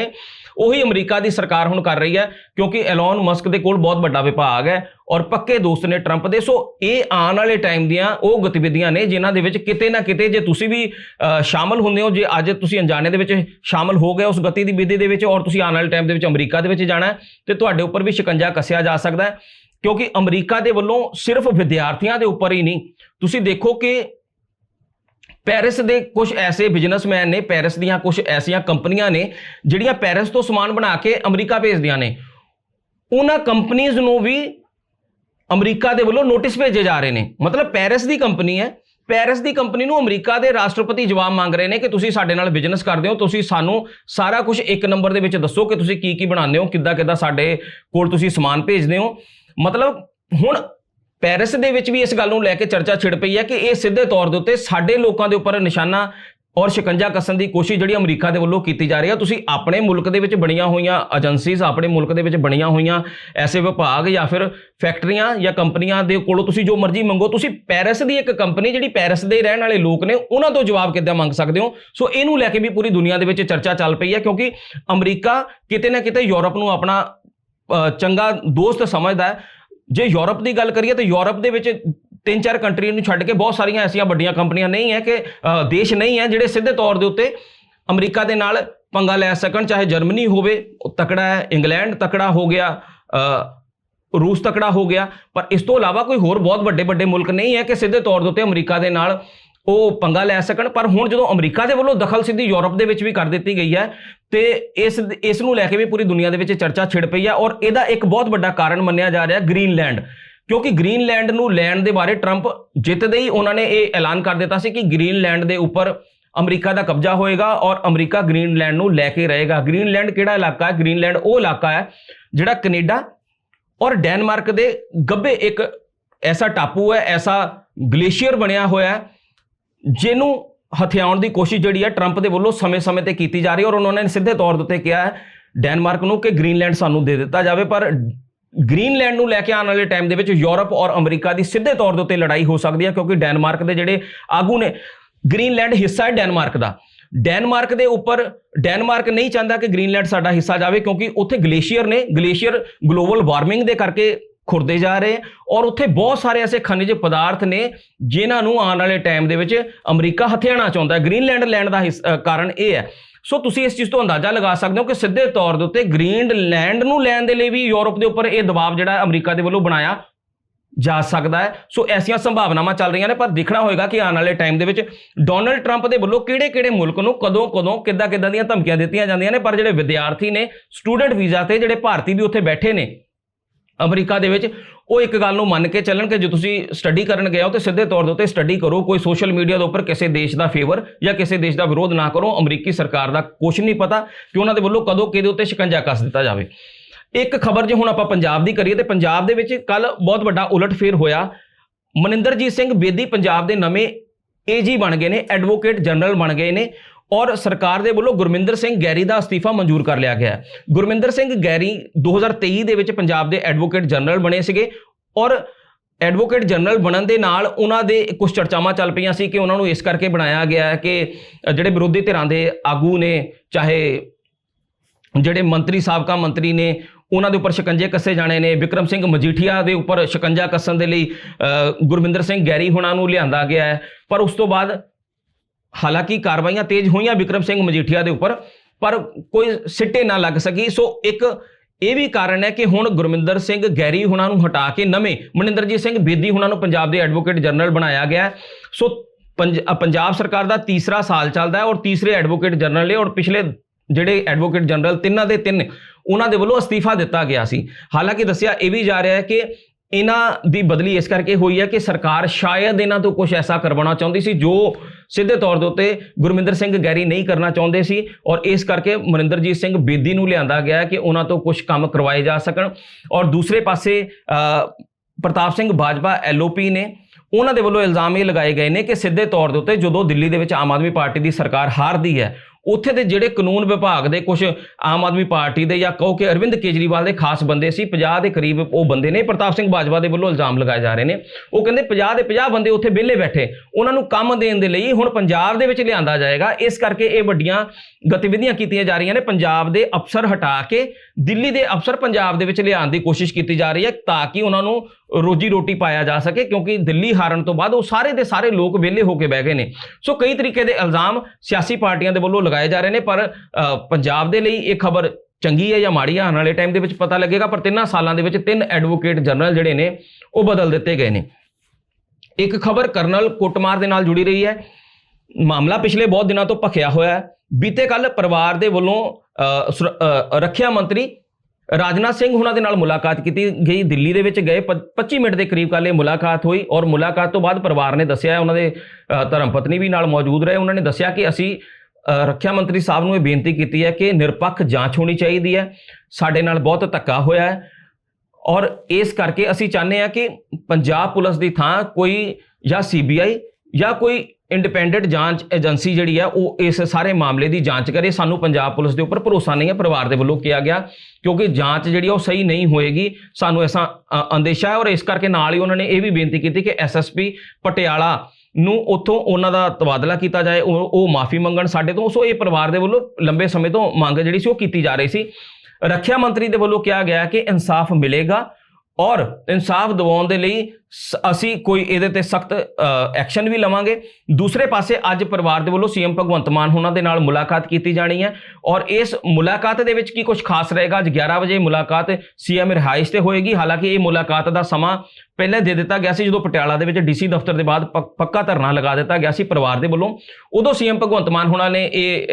A: ਉਹੀ ਅਮਰੀਕਾ ਦੀ ਸਰਕਾਰ ਹੁਣ ਕਰ ਰਹੀ ਹੈ ਕਿਉਂਕਿ ਐਲਨ ਮਸਕ ਦੇ ਕੋਲ ਬਹੁਤ ਵੱਡਾ ਵਿਭਾਗ ਹੈ ਔਰ ਪੱਕੇ ਦੋਸਤ ਨੇ ਟਰੰਪ ਦੇ। ਸੋ ਇਹ ਆਉਣ ਵਾਲੇ ਟਾਈਮ ਦੀਆਂ ਉਹ ਗਤੀਵਿਧੀਆਂ ਨੇ ਜਿਨ੍ਹਾਂ ਦੇ ਵਿੱਚ ਕਿਤੇ ਨਾ ਕਿਤੇ ਜੇ ਤੁਸੀਂ ਵੀ ਅ, ਸ਼ਾਮਲ ਹੁੰਦੇ ਹੋ ਜੇ ਅੱਜ ਤੁਸੀਂ ਅਣਜਾਣੇ ਦੇ ਵਿੱਚ ਸ਼ਾਮਲ ਹੋ ਗਏ ਉਸ ਗਤੀਵਿਧੀ ਦੇ ਵਿੱਚ ਔਰ ਤੁਸੀਂ ਆਉਣ ਵਾਲੇ ਟਾਈਮ ਦੇ ਵਿੱਚ ਅਮਰੀਕਾ ਦੇ ਵਿੱਚ ਜਾਣਾ ਹੈ ਤੇ ਤੁਹਾਡੇ ਉੱਪਰ ਵੀ ਸ਼ਿਕੰਜਾ ਕੱਸਿਆ ਜਾ ਸਕਦਾ ਹੈ। ਕਿਉਂਕਿ ਅਮਰੀਕਾ ਦੇ ਵੱਲੋਂ ਸਿਰਫ ਵਿਦਿਆਰਥੀਆਂ ਦੇ ਉੱਪਰ ਹੀ ਨਹੀਂ, ਤੁਸੀਂ ਦੇਖੋ ਕਿ ਪੈਰਿਸ ਦੇ ਕੁਝ ਐਸੇ ਬਿਜ਼ਨਸਮੈਨ ਨੇ ਪੈਰਿਸ ਦੀਆਂ ਕੁਝ ਐਸੀਆਂ ਕੰਪਨੀਆਂ ਨੇ, ਜਿਹੜੀਆਂ ਪੈਰਿਸ ਤੋਂ ਸਮਾਨ ਬਣਾ ਕੇ ਅਮਰੀਕਾ ਭੇਜਦੀਆਂ ਨੇ। ਉਹਨਾਂ ਕੰਪਨੀਆਂ ਨੂੰ ਵੀ ਅਮਰੀਕਾ ਦੇ ਵੱਲੋਂ ਨੋਟਿਸ ਭੇਜੇ ਜਾ ਰਹੇ ਨੇ। ਮਤਲਬ ਪੈਰਿਸ ਦੀ ਕੰਪਨੀ ਹੈ ਪੈਰਿਸ ਦੀ ਕੰਪਨੀ ਨੂੰ ਅਮਰੀਕਾ ਦੇ ਰਾਸ਼ਟਰਪਤੀ ਜਵਾਬ ਮੰਗ ਰਹੇ ਨੇ ਕਿ ਤੁਸੀਂ ਸਾਡੇ ਨਾਲ ਬਿਜ਼ਨਸ ਕਰਦੇ ਹੋ, ਤੁਸੀਂ ਸਾਨੂੰ ਸਾਰਾ ਕੁਝ ਇੱਕ ਨੰਬਰ ਦੇ ਵਿੱਚ ਦੱਸੋ ਕਿ ਤੁਸੀਂ ਕੀ ਕੀ ਬਣਾਉਂਦੇ ਹੋ ਕਿੱਦਾਂ ਕਿੱਦਾਂ ਸਾਡੇ ਕੋਲ ਤੁਸੀਂ ਸਮਾਨ ਭੇਜਦੇ ਹੋ। ਮਤਲਬ ਹੁਣ ਪੈਰਿਸ ਦੇ ਵਿੱਚ ਵੀ ਇਸ ਗੱਲ ਨੂੰ ਲੈ ਕੇ ਚਰਚਾ ਛਿੜ ਪਈ ਹੈ ਕਿ ਇਹ ਸਿੱਧੇ ਤੌਰ ਦੇ ਉੱਤੇ ਸਾਡੇ ਲੋਕਾਂ ਦੇ ਉੱਪਰ ਨਿਸ਼ਾਨਾ ਔਰ ਸ਼ਿਕੰਜਾ ਕੱਸਣ ਦੀ ਕੋਸ਼ਿਸ਼ ਜਿਹੜੀ ਅਮਰੀਕਾ ਦੇ ਵੱਲੋਂ ਕੀਤੀ ਜਾ ਰਹੀ ਹੈ। ਤੁਸੀਂ ਆਪਣੇ ਮੁਲਕ ਦੇ ਵਿੱਚ ਬਣੀਆਂ ਹੋਈਆਂ ਏਜੰਸੀਜ਼ ਆਪਣੇ ਮੁਲਕ ਦੇ ਵਿੱਚ ਬਣੀਆਂ ਹੋਈਆਂ ਐਸੇ ਵਿਭਾਗ ਜਾਂ ਫਿਰ ਫੈਕਟਰੀਆਂ ਜਾਂ ਕੰਪਨੀਆਂ ਦੇ ਕੋਲੋਂ ਤੁਸੀਂ ਜੋ ਮਰਜ਼ੀ ਮੰਗੋ, ਤੁਸੀਂ ਪੈਰਿਸ ਦੀ ਇੱਕ ਕੰਪਨੀ ਜਿਹੜੀ ਪੈਰਿਸ ਦੇ ਰਹਿਣ ਵਾਲੇ ਲੋਕ ਨੇ, ਉਹਨਾਂ ਤੋਂ ਜਵਾਬ ਕਿੱਦਾਂ ਮੰਗ ਸਕਦੇ ਹੋ? ਸੋ ਇਹਨੂੰ ਲੈ ਕੇ ਵੀ ਪੂਰੀ ਦੁਨੀਆ ਦੇ ਵਿੱਚ ਚਰਚਾ ਚੱਲ ਪਈ ਹੈ ਕਿਉਂਕਿ ਅਮਰੀਕਾ ਕਿਤੇ ਨਾ ਕਿਤੇ ਯੂਰਪ ਨੂੰ ਆਪਣਾ ਚੰਗਾ ਦੋਸਤ ਸਮਝਦਾ ਹੈ। ਜੇ ਯੂਰਪ ਦੀ ਗੱਲ ਕਰੀਏ ਤਾਂ ਯੂਰਪ ਦੇ ਵਿੱਚ ਤਿੰਨ ਚਾਰ ਕੰਟਰੀਆਂ ਨੂੰ ਛੱਡ ਕੇ ਬਹੁਤ ਸਾਰੀਆਂ ਐਸੀਆਂ ਵੱਡੀਆਂ ਕੰਪਨੀਆਂ ਨਹੀਂ ਹੈ ਕਿ ਦੇਸ਼ ਨਹੀਂ ਹੈ ਜਿਹੜੇ ਸਿੱਧੇ ਤੌਰ ਦੇ ਉੱਤੇ ਅਮਰੀਕਾ ਦੇ ਨਾਲ ਪੰਗਾ ਲੈ ਸਕਣ, ਚਾਹੇ ਜਰਮਨੀ ਹੋਵੇ, ਉਹ ਤਕੜਾ ਹੈ, ਇੰਗਲੈਂਡ ਤਕੜਾ ਹੋ ਗਿਆ ਰੂਸ ਤਕੜਾ ਹੋ ਗਿਆ। ਪਰ ਇਸ ਤੋਂ ਇਲਾਵਾ ਕੋਈ ਹੋਰ ਬਹੁਤ ਵੱਡੇ ਵੱਡੇ ਮੁਲਕ ਨਹੀਂ ਹੈ ਕਿ ਸਿੱਧੇ ਤੌਰ ਦੇ ਉੱਤੇ ਅਮਰੀਕਾ ਦੇ ਨਾਲ ਉਹ ਪੰਗਾ ਲੈ ਸਕਣ, ਪਰ ਹੁਣ ਜਦੋਂ ਅਮਰੀਕਾ ਦੇ ਵੱਲੋਂ ਦਖਲ ਸਿੱਧੀ ਯੂਰਪ ਦੇ ਵਿੱਚ ਵੀ ਕਰ ਦਿੱਤੀ ਗਈ ਹੈ, ਤੇ ਇਸ ਇਸ ਨੂੰ ਲੈ ਕੇ ਵੀ ਪੂਰੀ ਦੁਨੀਆ ਦੇ ਵਿੱਚ ਚਰਚਾ ਛਿੜ ਪਈ ਹੈ, ਔਰ ਇਹਦਾ ਇੱਕ ਬਹੁਤ ਵੱਡਾ ਕਾਰਨ ਮੰਨਿਆ ਜਾ ਰਿਹਾ ਗ੍ਰੀਨਲੈਂਡ। ਕਿਉਂਕਿ ਗ੍ਰੀਨਲੈਂਡ ਨੂੰ ਲੈਣ ਦੇ ਬਾਰੇ ਟਰੰਪ ਜਿੱਤਦੇ ਹੀ ਉਹਨਾਂ ਨੇ ਇਹ ਐਲਾਨ ਕਰ ਦਿੱਤਾ ਸੀ ਕਿ ਗ੍ਰੀਨਲੈਂਡ ਦੇ ਉੱਪਰ ਅਮਰੀਕਾ ਦਾ ਕਬਜ਼ਾ ਹੋਏਗਾ ਔਰ ਅਮਰੀਕਾ ਗ੍ਰੀਨਲੈਂਡ ਨੂੰ ਲੈ ਕੇ ਰਹੇਗਾ। ਗ੍ਰੀਨਲੈਂਡ ਕਿਹੜਾ ਇਲਾਕਾ ਹੈ? ਗ੍ਰੀਨਲੈਂਡ ਉਹ ਇਲਾਕਾ ਹੈ ਜਿਹੜਾ ਕੈਨੇਡਾ ਔਰ ਡੈਨਮਾਰਕ ਦੇ ਗੱਭੇ ਇੱਕ ਐਸਾ ਟਾਪੂ ਹੈ, ਐਸਾ ਗਲੇਸ਼ੀਅਰ ਬਣਿਆ ਹੋਇਆ ਹੈ। ਜਿਹਨੂੰ ਹਥਿਆਉਣ ਦੀ ਕੋਸ਼ਿਸ਼ ਜਿਹੜੀ ਹੈ ਟਰੰਪ ਦੇ ਵੱਲੋਂ ਸਮੇਂ-ਸਮੇਂ ਤੇ ਕੀਤੀ ਜਾ ਰਹੀ ਹੈ ਔਰ ਉਹਨਾਂ ਨੇ ਸਿੱਧੇ ਤੌਰ ਦੇ ਉੱਤੇ ਕਿਹਾ ਹੈ ਡੈਨਮਾਰਕ ਨੂੰ ਕਿ ਗ੍ਰੀਨਲੈਂਡ ਸਾਨੂੰ ਦੇ ਦਿੱਤਾ ਜਾਵੇ, ਪਰ ਗ੍ਰੀਨਲੈਂਡ ਨੂੰ ਲੈ ਕੇ ਆਉਣ ਵਾਲੇ ਟਾਈਮ ਦੇ ਵਿੱਚ ਯੂਰਪ ਔਰ ਅਮਰੀਕਾ ਦੀ ਸਿੱਧੇ ਤੌਰ ਦੇ ਉੱਤੇ ਲੜਾਈ ਹੋ ਸਕਦੀ ਹੈ ਕਿਉਂਕਿ ਡੈਨਮਾਰਕ ਦੇ ਜਿਹੜੇ ਆਗੂ ਨੇ ਗ੍ਰੀਨਲੈਂਡ ਹਿੱਸਾ ਹੈ ਡੈਨਮਾਰਕ ਦਾ। ਡੈਨਮਾਰਕ ਦੇ ਉੱਪਰ ਡੈਨਮਾਰਕ ਨਹੀਂ ਚਾਹੁੰਦਾ ਕਿ ਗ੍ਰੀਨਲੈਂਡ ਸਾਡਾ ਹਿੱਸਾ ਜਾਵੇ ਕਿਉਂਕਿ ਉੱਥੇ ਗਲੇਸ਼ੀਅਰ ਨੇ ਗਲੇਸ਼ੀਅਰ ਗਲੋਬਲ ਵਾਰਮਿੰਗ ਦੇ ਕਰਕੇ ਖੁਰਦੇ ਜਾ ਰਹੇ ਔਰ ਉੱਥੇ ਬਹੁਤ ਸਾਰੇ ਐਸੇ ਖਣਿਜ ਪਦਾਰਥ ਨੇ ਜਿਨ੍ਹਾਂ ਨੂੰ ਆਉਣ ਵਾਲੇ ਟਾਈਮ ਦੇ ਵਿੱਚ ਅਮਰੀਕਾ ਹਥਿਆਣਾ ਚਾਹੁੰਦਾ ਹੈ। ਗ੍ਰੀਨਲੈਂਡ ਲੈਣ ਦਾ ਹਿੱਸ- ਕਾਰਨ ਇਹ ਹੈ। ਸੋ ਤੁਸੀਂ ਇਸ ਚੀਜ਼ ਤੋਂ ਅੰਦਾਜ਼ਾ ਲਗਾ ਸਕਦੇ ਹੋ ਕਿ ਸਿੱਧੇ ਤੌਰ ਦੇ ਉੱਤੇ ਗ੍ਰੀਨਲੈਂਡ ਨੂੰ ਲੈਣ ਦੇ ਲਈ ਵੀ ਯੂਰਪ ਦੇ ਉੱਪਰ ਇਹ ਦਬਾਅ ਜਿਹੜਾ ਅਮਰੀਕਾ ਦੇ ਵੱਲੋਂ ਬਣਾਇਆ ਜਾ ਸਕਦਾ ਹੈ। ਸੋ ਐਸੀਆਂ ਸੰਭਾਵਨਾਵਾਂ ਚੱਲ ਰਹੀਆਂ ਨੇ, ਪਰ ਦੇਖਣਾ ਹੋਏਗਾ ਕਿ ਆਉਣ ਵਾਲੇ ਟਾਈਮ ਦੇ ਵਿੱਚ ਡੋਨਲਡ ਟਰੰਪ ਦੇ ਵੱਲੋਂ ਕਿਹੜੇ-ਕਿਹੜੇ ਮੁਲਕ ਨੂੰ ਕਦੋਂ-ਕਦੋਂ ਕਿੱਦਾਂ-ਕਿੱਦਾਂ ਦੀਆਂ ਧਮਕੀਆਂ ਦਿੱਤੀਆਂ ਜਾਂਦੀਆਂ ਨੇ। ਪਰ ਜਿਹੜੇ ਵਿਦਿਆਰਥੀ ਨੇ, ਸਟੂਡੈਂਟ ਵੀਜ਼ਾ ਤੇ ਜਿਹੜੇ ਭਾਰਤੀ ਵੀ ਉੱਥੇ ਬੈਠੇ ਨੇ ਅਮਰੀਕਾ ਦੇ ਵਿੱਚ, ਉਹ ਇੱਕ ਗੱਲ ਨੂੰ ਮੰਨ ਕੇ ਚੱਲਣ ਕਿ ਜੇ ਤੁਸੀਂ ਸਟੱਡੀ ਕਰਨ ਗਏ ਹੋ ਤੇ ਸਿੱਧੇ ਤੌਰ ਦੇ ਉੱਤੇ ਸਟੱਡੀ ਕਰੋ, ਕੋਈ ਸੋਸ਼ਲ ਮੀਡੀਆ ਦੇ ਉੱਪਰ ਕਿਸੇ ਦੇਸ਼ ਦਾ ਫੇਵਰ ਜਾਂ ਕਿਸੇ ਦੇਸ਼ ਦਾ ਵਿਰੋਧ ਨਾ ਕਰੋ, ਅਮਰੀਕੀ ਸਰਕਾਰ ਦਾ ਕੁਝ ਨਹੀਂ ਪਤਾ ਕਿ ਉਹਨਾਂ ਦੇ ਵੱਲੋਂ ਕਦੋਂ ਕਿਹਦੇ ਉੱਤੇ ਸ਼ਿਕੰਜਾ ਕੱਸ ਦਿੱਤਾ ਜਾਵੇ। ਇੱਕ ਖਬਰ ਜੇ ਹੁਣ ਆਪਾਂ ਪੰਜਾਬ ਦੀ ਕਰੀਏ ਤੇ ਪੰਜਾਬ ਦੇ ਵਿੱਚ ਕੱਲ ਬਹੁਤ ਵੱਡਾ ਉਲਟਫੇਰ ਹੋਇਆ। ਮਨਿੰਦਰਜੀਤ ਸਿੰਘ ਬੇਦੀ ਪੰਜਾਬ ਦੇ ਨਵੇਂ ਏਜੀ ਬਣ ਗਏ ਨੇ ਐਡਵੋਕੇਟ ਜਨਰਲ ਬਣ ਗਏ ਨੇ। ਔਰ ਸਰਕਾਰ ਦੇ ਵੱਲੋਂ ਗੁਰਮਿੰਦਰ ਸਿੰਘ ਗੈਰੀ ਦਾ ਅਸਤੀਫਾ ਮਨਜ਼ੂਰ ਕਰ ਲਿਆ ਗਿਆ ਹੈ। ਗੁਰਮਿੰਦਰ ਸਿੰਘ ਗੈਰੀ 2023 ਦੇ ਵਿੱਚ ਪੰਜਾਬ ਦੇ ਐਡਵੋਕੇਟ ਜਨਰਲ ਬਣੇ ਸੀਗੇ ਔਰ ਐਡਵੋਕੇਟ ਜਨਰਲ ਬਣਨ ਦੇ ਨਾਲ ਉਹਨਾਂ ਦੇ ਕੁਝ ਚਰਚਾਵਾਂ ਚੱਲ ਪਈਆਂ ਸੀ ਕਿ ਉਹਨਾਂ ਨੂੰ ਇਸ ਕਰਕੇ ਬਣਾਇਆ ਗਿਆ ਹੈ ਕਿ ਜਿਹੜੇ ਵਿਰੋਧੀ ਧਿਰਾਂ ਦੇ ਆਗੂ ਨੇ ਚਾਹੇ ਜਿਹੜੇ ਮੰਤਰੀ ਸਾਬਕਾ ਮੰਤਰੀ ਨੇ ਉਹਨਾਂ ਦੇ ਉੱਪਰ ਸ਼ਿਕੰਜੇ ਕੱਸੇ ਜਾਣੇ ਨੇ ਵਿਕਰਮ ਸਿੰਘ ਮਜੀਠੀਆ ਦੇ ਉੱਪਰ ਸ਼ਿਕੰਜਾ ਕੱਸਣ ਦੇ ਲਈ ਅ, ਗੁਰਮਿੰਦਰ ਸਿੰਘ ਗੈਰੀ ਹੁਣਾਂ ਨੂੰ ਲਿਆਂਦਾ ਗਿਆ ਹੈ। ਪਰ ਉਸ ਤੋਂ ਬਾਅਦ ਹਾਲਾਂਕਿ ਕਾਰਵਾਈਆਂ ਤੇਜ਼ ਹੋਈਆਂ ਵਿਕਰਮ ਸਿੰਘ ਮਜੀਠੀਆ ਦੇ ਉੱਪਰ, ਪਰ ਕੋਈ ਸਿੱਟੇ ਨਾ ਲੱਗ ਸਕੀ। ਸੋ ਇੱਕ ਇਹ ਵੀ ਕਾਰਨ ਹੈ ਕਿ ਹੁਣ ਗੁਰਮਿੰਦਰ ਸਿੰਘ ਗੈਰੀ ਹੁਣਾਂ ਨੂੰ ਹਟਾ ਕੇ ਨਵੇਂ ਮਨਿੰਦਰਜੀਤ ਸਿੰਘ ਬੇਦੀ ਹੁਣਾਂ ਨੂੰ ਪੰਜਾਬ ਦੇ ਐਡਵੋਕੇਟ ਜਨਰਲ ਬਣਾਇਆ ਗਿਆ ਸੋ ਪੰਜਾਬ ਸਰਕਾਰ ਦਾ ਤੀਸਰਾ ਸਾਲ ਚੱਲਦਾ ਹੈ ਔਰ ਤੀਸਰੇ ਐਡਵੋਕੇਟ ਜਨਰਲ ਨੇ ਔਰ ਪਿਛਲੇ ਜਿਹੜੇ ਐਡਵੋਕੇਟ ਜਨਰਲ ਤਿੰਨਾਂ ਦੇ ਤਿੰਨ, ਉਹਨਾਂ ਦੇ ਵੱਲੋਂ ਅਸਤੀਫਾ ਦਿੱਤਾ ਗਿਆ ਸੀ। ਹਾਲਾਂਕਿ ਦੱਸਿਆ ਇਹ ਵੀ ਜਾ ਰਿਹਾ ਹੈ ਕਿ ਇਹਨਾਂ ਦੀ ਬਦਲੀ ਇਸ ਕਰਕੇ ਹੋਈ ਹੈ ਕਿ ਸਰਕਾਰ ਸ਼ਾਇਦ ਇਹਨਾਂ ਤੋਂ ਕੁਝ ਐਸਾ ਕਰਵਾਉਣਾ ਚਾਹੁੰਦੀ ਸੀ ਜੋ ਸਿੱਧੇ ਤੌਰ ਦੇ ਉੱਤੇ ਗੁਰਮਿੰਦਰ ਸਿੰਘ ਗੈਰੀ ਨਹੀਂ ਕਰਨਾ ਚਾਹੁੰਦੇ ਸੀ ਔਰ ਇਸ ਕਰਕੇ ਮਨਿੰਦਰਜੀਤ ਸਿੰਘ ਬੇਦੀ ਨੂੰ ਲਿਆਂਦਾ ਗਿਆ ਕਿ ਉਹਨਾਂ ਤੋਂ ਕੁਝ ਕੰਮ ਕਰਵਾਏ ਜਾ ਸਕਣ। ਔਰ ਦੂਸਰੇ ਪਾਸੇ ਪ੍ਰਤਾਪ ਸਿੰਘ ਬਾਜਵਾ ਐਲਓਪੀ ਨੇ ਉਹਨਾਂ ਦੇ ਵੱਲੋਂ ਇਲਜ਼ਾਮ ਇਹ ਲਗਾਏ ਗਏ ਨੇ ਕਿ ਸਿੱਧੇ ਤੌਰ ਦੇ ਉੱਤੇ ਜਦੋਂ ਦਿੱਲੀ ਦੇ ਵਿੱਚ ਆਮ ਆਦਮੀ ਪਾਰਟੀ ਦੀ ਸਰਕਾਰ ਹਾਰਦੀ ਹੈ ਉੱਥੇ ਦੇ ਜਿਹੜੇ ਕਾਨੂੰਨ ਵਿਭਾਗ ਦੇ ਕੁਝ ਆਮ ਆਦਮੀ ਪਾਰਟੀ ਦੇ ਜਾਂ ਕਹੋ ਕਿ ਅਰਵਿੰਦ ਕੇਜਰੀਵਾਲ ਦੇ ਖਾਸ ਬੰਦੇ ਸੀ 50 ਦੇ ਕਰੀਬ ਉਹ ਬੰਦੇ ਨੇ, ਪ੍ਰਤਾਪ ਸਿੰਘ ਬਾਜਵਾ ਦੇ ਵੱਲੋਂ ਇਲਜ਼ਾਮ ਲਗਾਏ ਜਾ ਰਹੇ ਨੇ। ਉਹ ਕਹਿੰਦੇ 50 ਦੇ 50 ਬੰਦੇ ਉੱਥੇ ਵਿਹਲੇ ਬੈਠੇ। ਉਹਨਾਂ ਨੂੰ ਕੰਮ ਦੇਣ ਦੇ ਲਈ ਹੁਣ ਪੰਜਾਬ ਦੇ ਵਿੱਚ ਲਿਆਂਦਾ ਜਾਏਗਾ। ਇਸ ਕਰਕੇ ਇਹ ਵੱਡੀਆਂ ਗਤੀਵਿਧੀਆਂ ਕੀਤੀਆਂ ਜਾ ਰਹੀਆਂ ਨੇ। ਪੰਜਾਬ ਦੇ ਅਫਸਰ ਹਟਾ ਕੇ ਦਿੱਲੀ ਦੇ ਅਫਸਰ ਪੰਜਾਬ ਦੇ ਵਿੱਚ ਲਿਆਉਣ ਦੀ ਕੋਸ਼ਿਸ਼ ਕੀਤੀ ਜਾ ਰਹੀ ਹੈ ਤਾਂ ਕਿ ਉਹਨਾਂ ਨੂੰ ਰੋਜੀ ਰੋਟੀ ਪਾਇਆ ਜਾ ਸਕੇ, ਕਿਉਂਕਿ ਦਿੱਲੀ ਹਾਰਨ ਤੋਂ ਬਾਅਦ ਉਹ ਸਾਰੇ ਦੇ ਸਾਰੇ ਲੋਕ ਵਿਹਲੇ ਹੋ ਕੇ ਬਹਿ ਗਏ ਨੇ। ਸੋ ਕਈ ਤਰੀਕੇ ਦੇ ਇਲਜ਼ਾਮ ਸਿਆਸੀ ਪਾਰਟੀਆਂ ਦੇ ਵੱਲੋਂ ਲਗਾਏ ਜਾ ਰਹੇ ਨੇ, ਪਰ ਪੰਜਾਬ ਦੇ ਲਈ ਇਹ ਖਬਰ ਚੰਗੀ ਹੈ ਜਾਂ ਮਾੜੀ ਹੈ, ਆਉਣ ਵਾਲੇ ਟਾਈਮ ਦੇ ਵਿੱਚ ਪਤਾ ਲੱਗੇਗਾ, ਪਰ ਤਿੰਨਾਂ ਸਾਲਾਂ ਦੇ ਵਿੱਚ ਤਿੰਨ ਐਡਵੋਕੇਟ ਜਨਰਲ ਜਿਹੜੇ ਨੇ, ਉਹ ਬਦਲ ਦਿੱਤੇ ਗਏ ਨੇ। ਇੱਕ ਖਬਰ ਕਰਨਲ ਕੋਟਮਾਰ ਦੇ ਨਾਲ ਜੁੜੀ ਰਹੀ ਹੈ। ਮਾਮਲਾ ਪਿਛਲੇ ਬਹੁਤ ਦਿਨਾਂ ਤੋਂ ਭਖਿਆ ਹੋਇਆ ਹੈ। ਬੀਤੇ ਕੱਲ ਪਰਿਵਾਰ ਦੇ ਵੱਲੋਂ ਰੱਖਿਆ ਮੰਤਰੀ ਰਾਜਨਾਥ ਸਿੰਘ ਉਹਨਾਂ ਦੇ ਨਾਲ ਮੁਲਾਕਾਤ ਕੀਤੀ ਗਈ। ਦਿੱਲੀ ਦੇ ਵਿੱਚ ਗਏ ਪ- 25 ਮਿੰਟ ਦੇ ਕਰੀਬ ਕੱਲ ਇਹ ਮੁਲਾਕਾਤ ਹੋਈ ਔਰ ਮੁਲਾਕਾਤ ਤੋਂ ਬਾਅਦ ਪਰਿਵਾਰ ਨੇ ਦੱਸਿਆ ਉਹਨਾਂ ਦੇ ਅ, ਧਰਮ ਪਤਨੀ ਵੀ ਨਾਲ ਮੌਜੂਦ ਰਹੇ। ਉਹਨਾਂ ਨੇ ਦੱਸਿਆ ਕਿ ਅਸੀਂ ਰੱਖਿਆ ਮੰਤਰੀ ਸਾਹਿਬ ਨੂੰ ਇਹ ਬੇਨਤੀ ਕੀਤੀ ਹੈ ਕਿ ਨਿਰਪੱਖ ਜਾਂਚ ਹੋਣੀ ਚਾਹੀਦੀ ਹੈ। ਸਾਡੇ ਨਾਲ ਬਹੁਤ ਧੱਕਾ ਹੋਇਆ ਹੈ ਔਰ ਇਸ ਕਰਕੇ ਅਸੀਂ ਚਾਹੁੰਦੇ ਹਾਂ ਕਿ ਪੰਜਾਬ ਪੁਲਿਸ ਦੀ ਥਾਂ ਕੋਈ ਜਾਂ ਸੀਬੀਆਈ ਜਾਂ ਕੋਈ ਇੰਡੀਪੈਂਡੈਂਟ ਜਾਂਚ ਏਜੰਸੀ ਜਿਹੜੀ ਹੈ ਉਹ ਇਸ ਸਾਰੇ ਮਾਮਲੇ ਦੀ ਜਾਂਚ ਕਰੇ। ਸਾਨੂੰ ਪੰਜਾਬ ਪੁਲਿਸ ਦੇ ਉੱਪਰ ਭਰੋਸਾ ਨਹੀਂ ਹੈ, ਪਰਿਵਾਰ ਦੇ ਵੱਲੋਂ ਕਿਹਾ ਗਿਆ, ਕਿਉਂਕਿ ਜਾਂਚ ਜਿਹੜੀ ਆ, ਉਹ ਸਹੀ ਨਹੀਂ ਹੋਏਗੀ। ਸਾਨੂੰ ਐਸਾ ਅੰਦੇਸ਼ਾ ਹੈ ਔਰ ਇਸ ਕਰਕੇ ਨਾਲ ਹੀ ਉਹਨਾਂ ਨੇ ਇਹ ਵੀ ਬੇਨਤੀ ਕੀਤੀ ਕਿ ਐਸਐਸਪੀ ਪਟਿਆਲਾ ਨੂੰ ਉੱਥੋਂ ਉਹਨਾਂ ਦਾ ਤਬਾਦਲਾ ਕੀਤਾ ਜਾਏ। ਉਹ ਉਹ ਮਾਫੀ ਮੰਗਣ ਸਾਡੇ ਤੋਂ। ਸੋ ਇਹ ਪਰਿਵਾਰ ਦੇ ਵੱਲੋਂ ਲੰਬੇ ਸਮੇਂ ਤੋਂ ਮੰਗ ਜਿਹੜੀ ਸੀ, ਉਹ ਕੀਤੀ ਜਾ ਰਹੀ ਸੀ। ਰੱਖਿਆ ਮੰਤਰੀ ਦੇ ਵੱਲੋਂ ਕਿਹਾ ਗਿਆ ਕਿ ਇਨਸਾਫ ਮਿਲੇਗਾ ਔਰ ਇਨਸਾਫ ਦਿਵਾਉਣ ਦੇ ਲਈ ਅਸੀਂ ਕੋਈ ਇਹਦੇ ਤੇ ਸਖਤ ਐਕਸ਼ਨ ਵੀ ਲਵਾਂਗੇ। ਦੂਸਰੇ ਪਾਸੇ ਅੱਜ ਪਰਿਵਾਰ ਦੇ ਵੱਲੋਂ ਸੀਐਮ ਭਗਵੰਤ ਮਾਨ ਉਹਨਾਂ ਦੇ ਨਾਲ ਮੁਲਾਕਾਤ ਕੀਤੀ ਜਾਣੀ ਹੈ ਔਰ ਇਸ ਮੁਲਾਕਾਤ ਦੇ ਵਿੱਚ ਕੀ ਕੁਝ ਖਾਸ ਰਹੇਗਾ? ਅੱਜ 11 ਵਜੇ ਮੁਲਾਕਾਤ ਸੀਐਮ ਰਿਹਾਇਸ਼ ਤੇ ਹੋਏਗੀ। ਹਾਲਾਂਕਿ ਇਹ ਮੁਲਾਕਾਤ ਦਾ ਸਮਾਂ ਪਹਿਲਾਂ ਦੇ ਦਿੱਤਾ ਗਿਆ ਸੀ ਜਦੋਂ ਪਟਿਆਲਾ ਦੇ ਵਿੱਚ ਡੀਸੀ ਦਫ਼ਤਰ ਦੇ ਬਾਅਦ ਪੱਕ- ਪੱਕਾ ਧਰਨਾ ਲਗਾ ਦਿੱਤਾ ਗਿਆ ਸੀ ਪਰਿਵਾਰ ਦੇ ਵੱਲੋਂ। ਉਦੋਂ ਸੀਐਮ ਭਗਵੰਤ ਮਾਨ ਹੁਣਾਂ ਨੇ ਇਹ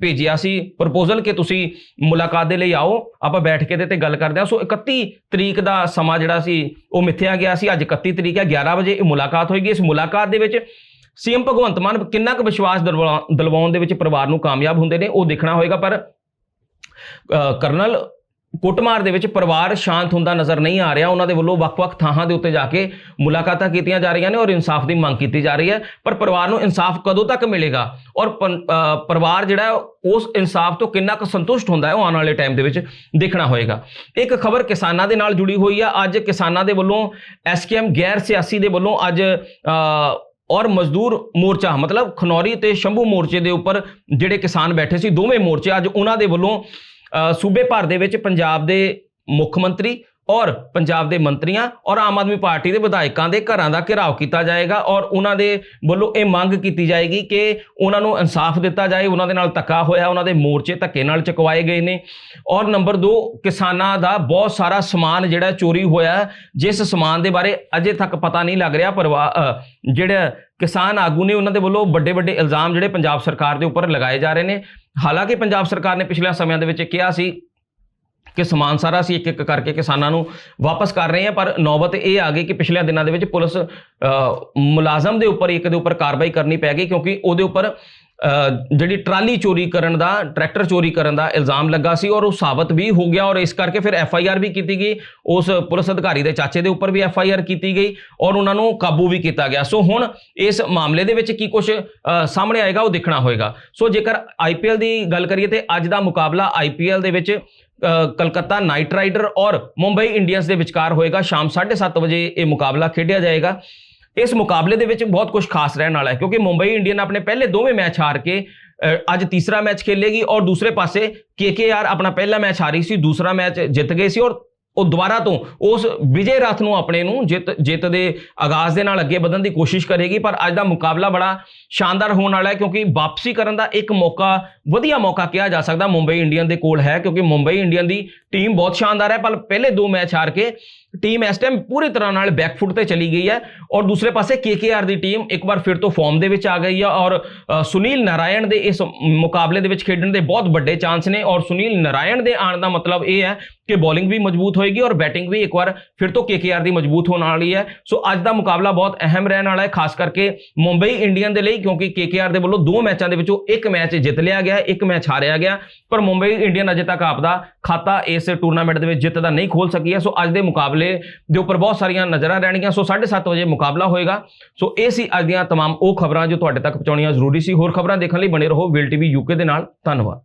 A: ਭੇਜਿਆ ਸੀ ਪ੍ਰਪੋਜ਼ਲ ਕਿ ਤੁਸੀਂ ਮੁਲਾਕਾਤ ਦੇ ਲਈ ਆਓ। ਆਪਾਂ ਬੈਠ ਕੇ ਇਹਦੇ ਤੇ ਗੱਲ ਕਰਦੇ ਹਾਂ। ਸੋ 31 ਤਰੀਕ ਦਾ ਸਮਾਂ ਜਿਹੜਾ ਸੀ, ਉਹ ਮਿੱਥਿਆ ਗਿਆ ਸੀ। ਅੱਜ 31 ਤਰੀਕ ਹੈ 11 ਵਜੇ ਇਹ ਮੁਲਾਕਾਤ ਹੋਏਗੀ। ਇਸ ਮੁਲਾਕਾਤ ਦੇ ਵਿੱਚ ਸੀਐਮ ਭਗਵੰਤ ਮਾਨ ਕਿੰਨਾ ਕੁ ਵਿਸ਼ਵਾਸ ਦਿਲਵਾ- ਦਿਲਵਾਉਣ ਦੇ ਵਿੱਚ ਪਰਿਵਾਰ ਨੂੰ ਕਾਮਯਾਬ ਹੁੰਦੇ ਨੇ ਉਹ ਦੇਖਣਾ ਹੋਏਗਾ। ਪਰ ਅ, ਕਰਨਲ ਕੁੱਟਮਾਰ ਦੇ ਵਿੱਚ ਪਰਿਵਾਰ ਸ਼ਾਂਤ ਹੁੰਦਾ ਨਜ਼ਰ ਨਹੀਂ ਆ ਰਿਹਾ। ਉਹਨਾਂ ਦੇ ਵੱਲੋਂ ਵੱਖ-ਵੱਖ ਥਾਵਾਂ ਦੇ ਉੱਤੇ ਜਾ ਕੇ ਮੁਲਾਕਾਤਾਂ ਕੀਤੀਆਂ ਜਾ ਰਹੀਆਂ ਨੇ ਔਰ ਇਨਸਾਫ ਦੀ ਮੰਗ ਕੀਤੀ ਜਾ ਰਹੀ ਹੈ। ਪਰ ਪਰਿਵਾਰ ਨੂੰ ਇਨਸਾਫ ਕਦੋਂ ਤੱਕ ਮਿਲੇਗਾ? ਔਰ ਪੰ- ਪਰਿਵਾਰ ਜਿਹੜਾ ਉਸ ਇਨਸਾਫ ਤੋਂ ਕਿੰਨਾ ਕੁ ਸੰਤੁਸ਼ਟ ਹੁੰਦਾ ਹੈ, ਉਹ ਆਉਣ ਵਾਲੇ ਟਾਈਮ ਦੇ ਵਿੱਚ ਦੇਖਣਾ ਹੋਏਗਾ। ਇੱਕ ਖਬਰ ਕਿਸਾਨਾਂ ਦੇ ਨਾਲ ਜੁੜੀ ਹੋਈ ਆ। ਅੱਜ ਕਿਸਾਨਾਂ ਦੇ ਵੱਲੋਂ ਐਸਕੇਐਮ ਗੈਰ ਸਿਆਸੀ ਦੇ ਵੱਲੋਂ ਅੱਜ ਔਰ ਮਜ਼ਦੂਰ ਮੋਰਚਾ, ਮਤਲਬ ਖਨੌਰੀ ਤੇ ਸ਼ੰਭੂ ਮੋਰਚੇ ਦੇ ਉੱਪਰ ਜਿਹੜੇ ਕਿਸਾਨ ਬੈਠੇ ਸੀ, ਦੋਵੇਂ ਮੋਰਚੇ ਅੱਜ ਉਹਨਾਂ ਦੇ ਵੱਲੋਂ ਸੂਬੇ ਭਰ ਦੇ ਵਿੱਚ ਪੰਜਾਬ ਦੇ ਮੁੱਖ ਮੰਤਰੀ ਔਰ ਪੰਜਾਬ ਦੇ ਮੰਤਰੀਆਂ ਔਰ ਆਮ ਆਦਮੀ ਪਾਰਟੀ ਦੇ ਵਿਧਾਇਕਾਂ ਦੇ ਘਰਾਂ ਦਾ ਘਿਰਾਓ ਕੀਤਾ ਜਾਏਗਾ ਔਰ ਉਹਨਾਂ ਦੇ ਵੱਲੋਂ ਇਹ ਮੰਗ ਕੀਤੀ ਜਾਏਗੀ ਕਿ ਉਹਨਾਂ ਨੂੰ ਇਨਸਾਫ ਦਿੱਤਾ ਜਾਏ, ਉਹਨਾਂ ਦੇ ਨਾਲ ਧੱਕਾ ਹੋਇਆ, ਉਹਨਾਂ ਦੇ ਮੋਰਚੇ ਧੱਕੇ ਨਾਲ ਚੁਕਵਾਏ ਗਏ ਨੇ। ਔਰ ਨੰਬਰ 2 ਕਿਸਾਨਾਂ ਦਾ ਬਹੁਤ ਸਾਰਾ ਸਮਾਨ ਜਿਹੜਾ ਚੋਰੀ ਹੋਇਆ, ਜਿਸ ਸਮਾਨ ਦੇ ਬਾਰੇ ਅਜੇ ਤੱਕ ਪਤਾ ਨਹੀਂ ਲੱਗ ਰਿਹਾ। ਪਰਿਵਾਰ ਜਿਹੜਾ ਕਿਸਾਨ ਆਗੂ ਨੇ, ਉਹਨਾਂ ਦੇ ਵੱਲੋਂ ਵੱਡੇ ਵੱਡੇ ਇਲਜ਼ਾਮ ਜਿਹੜੇ ਪੰਜਾਬ ਸਰਕਾਰ ਦੇ ਉੱਪਰ ਲਗਾਏ ਜਾ ਰਹੇ ਨੇ। ਹਾਲਾਂਕਿ ਪੰਜਾਬ ਸਰਕਾਰ ਨੇ ਪਿਛਲੇ ਸਮਿਆਂ ਦੇ ਵਿੱਚ ਕਿਹਾ ਸੀ ਕਿ ਸਮਾਨ ਸਾਰਾ ਅਸੀਂ ਇੱਕ ਇੱਕ ਕਰਕੇ ਕਿਸਾਨਾਂ ਨੂੰ ਵਾਪਸ ਕਰ ਰਹੇ ਹਾਂ ਪਰ ਨੌਬਤ ਇਹ ਆ ਗਈ ਕਿ ਪਿਛਲੇ ਦਿਨਾਂ ਦੇ ਵਿੱਚ ਪੁਲਿਸ ਅ, ਮੁਲਾਜ਼ਮ ਦੇ ਉੱਪਰ ਇੱਕ ਦੇ ਉੱਪਰ ਕਾਰਵਾਈ ਕਰਨੀ ਪੈ ਗਈ ਕਿਉਂਕਿ ਉਹਦੇ ਉੱਪਰ ਜਿਹੜੀ ਟਰਾਲੀ ਚੋਰੀ ਕਰਨ ਦਾ, ਟਰੈਕਟਰ ਚੋਰੀ ਕਰਨ ਦਾ ਇਲਜ਼ਾਮ ਲੱਗਾ ਸੀ ਔਰ ਉਹ ਸਾਬਤ ਵੀ ਹੋ ਗਿਆ ਔਰ ਇਸ ਕਰਕੇ ਫਿਰ ਐਫ ਆਈ ਆਰ ਵੀ ਕੀਤੀ ਗਈ। ਉਸ ਪੁਲਿਸ ਅਧਿਕਾਰੀ ਦੇ ਚਾਚੇ ਦੇ ਉੱਪਰ ਵੀ ਐਫ ਆਈ ਆਰ ਕੀਤੀ ਗਈ ਔਰ ਉਹਨਾਂ ਨੂੰ ਕਾਬੂ ਵੀ ਕੀਤਾ ਗਿਆ। ਸੋ ਹੁਣ ਇਸ ਮਾਮਲੇ ਦੇ ਵਿੱਚ ਕੀ ਕੁਝ ਸਾਹਮਣੇ ਆਏਗਾ, ਉਹ ਦੇਖਣਾ ਹੋਏਗਾ। ਸੋ ਜੇਕਰ ਆਈਪੀਐਲ ਦੀ ਗੱਲ ਕਰੀਏ ਤੇ ਅੱਜ ਦਾ ਮੁਕਾਬਲਾ ਆਈਪੀਐਲ ਦੇ ਵਿੱਚ ਕਲਕੱਤਾ ਨਾਈਟ ਰਾਈਡਰ ਔਰ ਮੁੰਬਈ ਇੰਡੀਅਨਸ ਦੇ ਵਿਚਕਾਰ ਹੋਏਗਾ। ਸ਼ਾਮ 7:30 ਵਜੇ ਇਹ ਮੁਕਾਬਲਾ ਖੇਡਿਆ ਜਾਏਗਾ। ਇਸ ਮੁਕਾਬਲੇ ਦੇ ਵਿੱਚ ਬਹੁਤ ਕੁਝ ਖਾਸ ਰਹਿਣ ਵਾਲਾ ਹੈ, ਕਿਉਂਕਿ ਮੁੰਬਈ ਇੰਡੀਅਨ ਆਪਣੇ ਪਹਿਲੇ ਦੋਵੇਂ ਮੈਚ ਹਾਰ ਕੇ ਅੱਜ ਤੀਸਰਾ ਮੈਚ ਖੇਲੇਗੀ ਔਰ ਦੂਸਰੇ ਪਾਸੇ ਕੇਕੇਆਰ ਆਪਣਾ ਪਹਿਲਾ ਮੈਚ ਹਾਰੀ ਸੀ, ਦੂਸਰਾ ਮੈਚ ਜਿੱਤ ਗਏ ਸੀ ਔਰ ਉਹ ਦੁਬਾਰਾ ਤੋਂ ਉਸ ਵਿਜੇ ਰਥ ਨੂੰ ਆਪਣੇ ਨੂੰ ਜਿੱਤ ਜਿੱਤ ਦੇ ਆਗਾਜ਼ ਦੇ ਨਾਲ ਅੱਗੇ ਵਧਣ ਦੀ ਕੋਸ਼ਿਸ਼ ਕਰੇਗੀ, ਪਰ ਅੱਜ ਦਾ ਮੁਕਾਬਲਾ ਬੜਾ ਸ਼ਾਨਦਾਰ ਹੋਣ ਵਾਲਾ ਹੈ, ਕਿਉਂਕਿ ਵਾਪਸੀ ਕਰਨ ਦਾ ਇੱਕ ਮੌਕਾ, ਵਧੀਆ ਮੌਕਾ ਕਿਹਾ ਜਾ ਸਕਦਾ ਮੁੰਬਈ ਇੰਡੀਅਨ ਦੇ ਕੋਲ ਹੈ, ਕਿਉਂਕਿ ਮੁੰਬਈ ਇੰਡੀਅਨ ਦੀ ਟੀਮ ਬਹੁਤ ਸ਼ਾਨਦਾਰ ਹੈ, ਪਰ ਪਹਿਲੇ ਦੋ ਮੈਚ ਹਾਰ ਕੇ ਟੀਮ ਇਸ ਟਾਈਮ ਪੂਰੀ ਤਰ੍ਹਾਂ ਨਾਲ ਬੈਕਫੁੱਟ ਤੇ ਚਲੀ ਗਈ ਹੈ ਔਰ ਦੂਸਰੇ ਪਾਸੇ ਕੇਕੇਆਰ ਦੀ ਟੀਮ ਇੱਕ ਵਾਰ ਫਿਰ ਤੋਂ ਫਾਰਮ ਦੇ ਵਿੱਚ ਆ ਗਈ ਹੈ ਔਰ ਸੁਨੀਲ ਨਾਰਾਇਣ ਦੇ ਇਸ ਮੁਕਾਬਲੇ ਦੇ ਵਿੱਚ ਖੇਡਣ ਦੇ ਬਹੁਤ ਵੱਡੇ ਚਾਂਸ ਨੇ ਔਰ ਸੁਨੀਲ ਨਾਰਾਇਣ ਦੇ ਆਉਣ ਦਾ ਮਤਲਬ ਇਹ ਹੈ ਕਿ ਬੋਲਿੰਗ ਵੀ ਮਜ਼ਬੂਤ ਹੋਏਗੀ ਔਰ ਬੈਟਿੰਗ ਵੀ ਇੱਕ ਵਾਰ ਫਿਰ ਤੋਂ ਕੇਕੇਆਰ ਦੀ ਮਜ਼ਬੂਤ ਹੋਣ ਵਾਲੀ ਹੈ। ਸੋ ਅੱਜ ਦਾ ਮੁਕਾਬਲਾ ਬਹੁਤ ਅਹਿਮ ਰਹਿਣ ਵਾਲਾ ਹੈ, ਖਾਸ ਕਰਕੇ ਮੁੰਬਈ ਇੰਡੀਅਨ ਦੇ ਲਈ ਕਿਉਂਕਿ ਕੇਕੇਆਰ ਦੇ ਵੱਲੋਂ ਦੋ ਮੈਚਾਂ ਦੇ ਵਿੱਚੋਂ ਇੱਕ ਮੈਚ ਜਿੱਤ ਲਿਆ ਗਿਆ, ਇੱਕ ਮੈਚ ਹਾਰਿਆ ਗਿਆ। ਪਰ ਮੁੰਬਈ ਇੰਡੀਅਨ ਅਜੇ ਤੱਕ ਆਪਦਾ ਖਾਤਾ ਇਸ ਟੂਰਨਾਮੈਂਟ ਦੇ ਵਿੱਚ ਜਿੱਤ ਦਾ ਨਹੀਂ ਖੋਲ ਸਕੀ ਹੈ। ਸੋ ਅੱਜ ਦੇ ਮੁਕਾਬਲੇ ਮੁਕਾਬਲੇ ਦੇ ਉੱਪਰ ਬਹੁਤ ਸਾਰੀਆਂ ਨਜ਼ਰਾਂ ਰਹਿਣਗੀਆਂ ਸੋ 7:30 ਵਜੇ ਮੁਕਾਬਲਾ ਹੋਏਗਾ ਸੋ ਇਹ ਸੀ ਅੱਜ ਦੀਆਂ तमाम ਉਹ ਖਬਰਾਂ ਜੋ ਤੁਹਾਡੇ ਤੱਕ ਪਹੁੰਚਾਉਣੀਆਂ ਜ਼ਰੂਰੀ ਸੀ ਹੋਰ ਖਬਰਾਂ ਦੇਖਣ ਲਈ ਬਣੇ ਰਹੋ ਵਿਲ ਟੀਵੀ ਯੂਕੇ ਦੇ ਨਾਲ ਧੰਨਵਾਦ